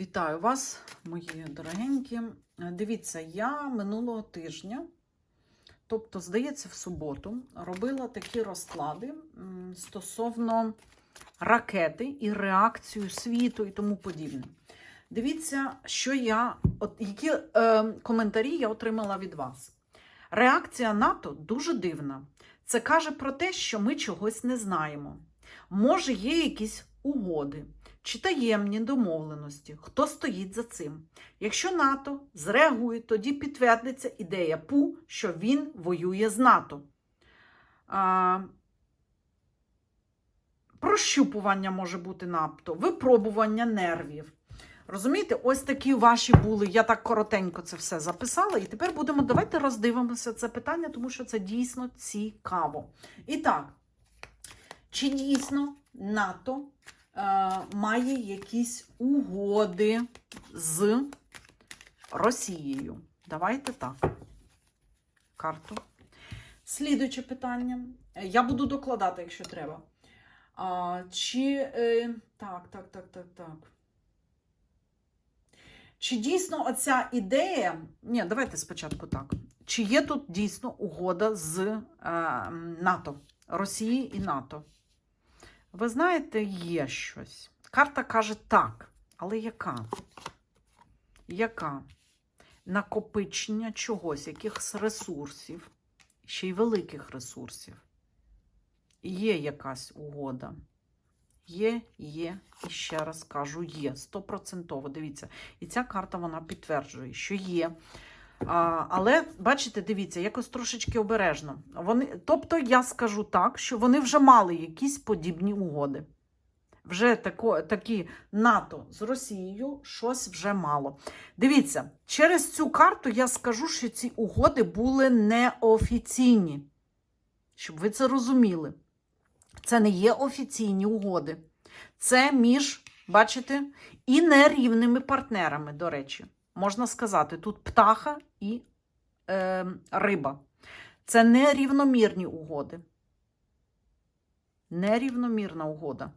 Вітаю вас, мої дорогенькі. Е, Дивіться, я минулого тижня, тобто, здається, в суботу, робила такі розклади стосовно ракети і реакцію світу і тому подібне. Дивіться, що я, от, які е, коментарі я отримала від вас. Реакція НАТО дуже дивна. Це каже про те, що ми чогось не знаємо. Може, є якісь угоди чи таємні домовленості, хто стоїть за цим. Якщо НАТО зреагує, тоді підтвердиться ідея ПУ, що він воює з НАТО. А, прощупування може бути НАТО, випробування нервів. Розумієте, ось такі ваші були. Я так коротенько це все записала. І тепер будемо давайте роздивимося це питання, тому що це дійсно цікаво. І так, чи дійсно НАТО має якісь угоди з Росією? Давайте так. Карту. Слідуюче питання. Е, Я буду докладати, якщо треба. А, чи. Е, так, так, так, так, так. Чи дійсно оця ідея. Ні, давайте спочатку так. Чи є тут дійсно угода з е, НАТО, Росії і НАТО? Ви знаєте, є щось. Карта каже так, але яка? Яка? Накопичення чогось, якихось ресурсів, ще й великих ресурсів. Є якась угода. Є, є, і ще раз кажу, є. Стопроцентово. Дивіться. І ця карта вона підтверджує, що є. Але, бачите, дивіться, якось трошечки обережно. Вони, тобто, я скажу так, що вони вже мали якісь подібні угоди. Вже тако, такі НАТО з Росією щось вже мало. Дивіться, через цю карту я скажу, що ці угоди були неофіційні. Щоб ви це розуміли. Це не є офіційні угоди. Це між, бачите, і нерівними партнерами, до речі. Можна сказати, тут птаха і е, риба. Це нерівномірні угоди. Нерівномірна угода.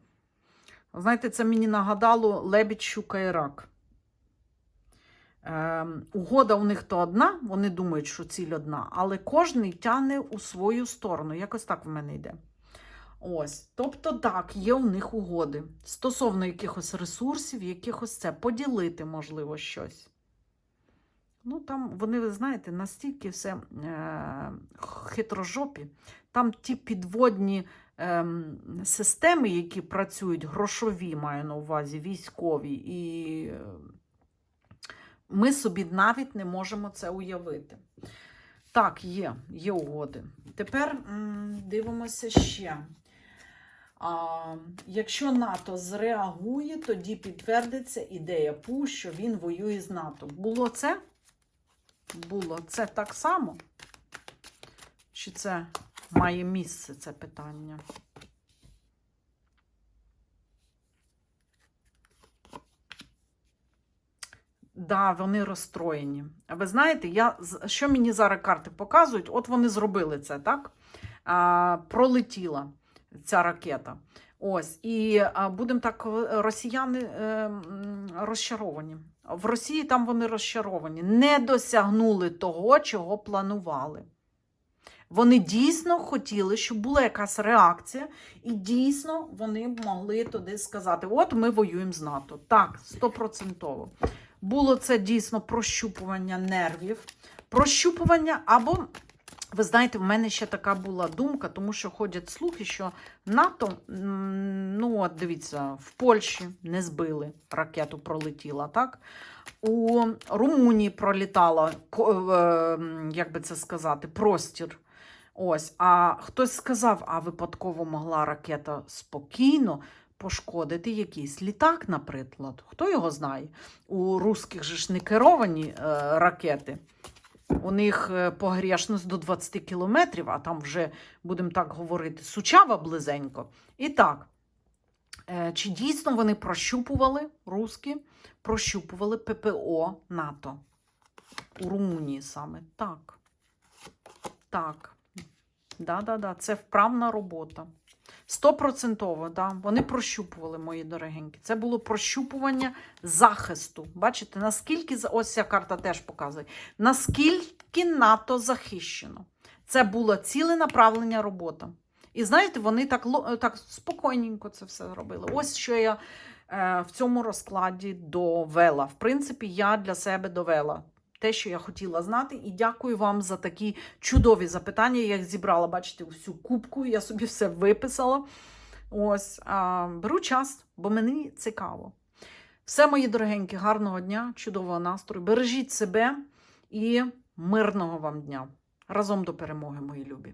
Знаєте, це мені нагадало лебідь, щука і рак. Е, угода у них то одна, вони думають, що ціль одна, але кожний тягне у свою сторону. Якось так в мене йде. Ось, тобто, так, є у них угоди стосовно якихось ресурсів, якихось це поділити, можливо, щось. Ну, там вони, ви знаєте, настільки все е- хитрожопі. Там ті підводні е- системи, які працюють, грошові, маю на увазі, військові, і е- ми собі навіть не можемо це уявити. Так, є, є угоди. Тепер м, дивимося ще. А, якщо НАТО зреагує, тоді підтвердиться ідея ПУ, що він воює з НАТО. Було це? Було це так само? Чи це має місце це питання? Да, вони розстроєні. Ви знаєте, я, що мені зараз карти показують? От вони зробили це, так? А, пролетіла ця ракета. Ось, і будемо так, е, росіяни е, розчаровані. В Росії там вони розчаровані, не досягнули того, чого планували. Вони дійсно хотіли, щоб була якась реакція, і дійсно вони могли туди сказати: от ми воюємо з НАТО. Так, стопроцентово. Було це дійсно прощупування нервів, прощупування або. Ви знаєте, в мене ще така була думка, тому що ходять слухи, що НАТО, ну от дивіться, в Польщі не збили, ракету пролетіла, так? У Румунії пролітала, е, як би це сказати, простір. Ось, а хтось сказав, а випадково могла ракета спокійно пошкодити якийсь літак, наприклад. Хто його знає? У русських же ж не керовані е, ракети. У них е, погрішність до 20 кілометрів, а там вже, будемо так говорити, сучава близенько. І так, е, чи дійсно вони прощупували, русські, прощупували ППО НАТО у Румунії саме? Так. Так. Да-да-да, це вправна робота. Стопроцентово, да. вони прощупували, мої дорогенькі. Це було прощупування захисту. Бачите, наскільки ось ця карта теж показує, наскільки НАТО захищено. Це було ціленаправлення робота. І знаєте, вони так, так спокійненько це все робили. Ось що я е, в цьому розкладі довела. В принципі, я для себе довела те, що я хотіла знати. І дякую вам за такі чудові запитання. Я їх зібрала, бачите, всю кубку, я собі все виписала. Ось, а, беру час, бо мені цікаво. Все, мої дорогенькі, гарного дня, чудового настрою. Бережіть себе і мирного вам дня. Разом до перемоги, мої любі.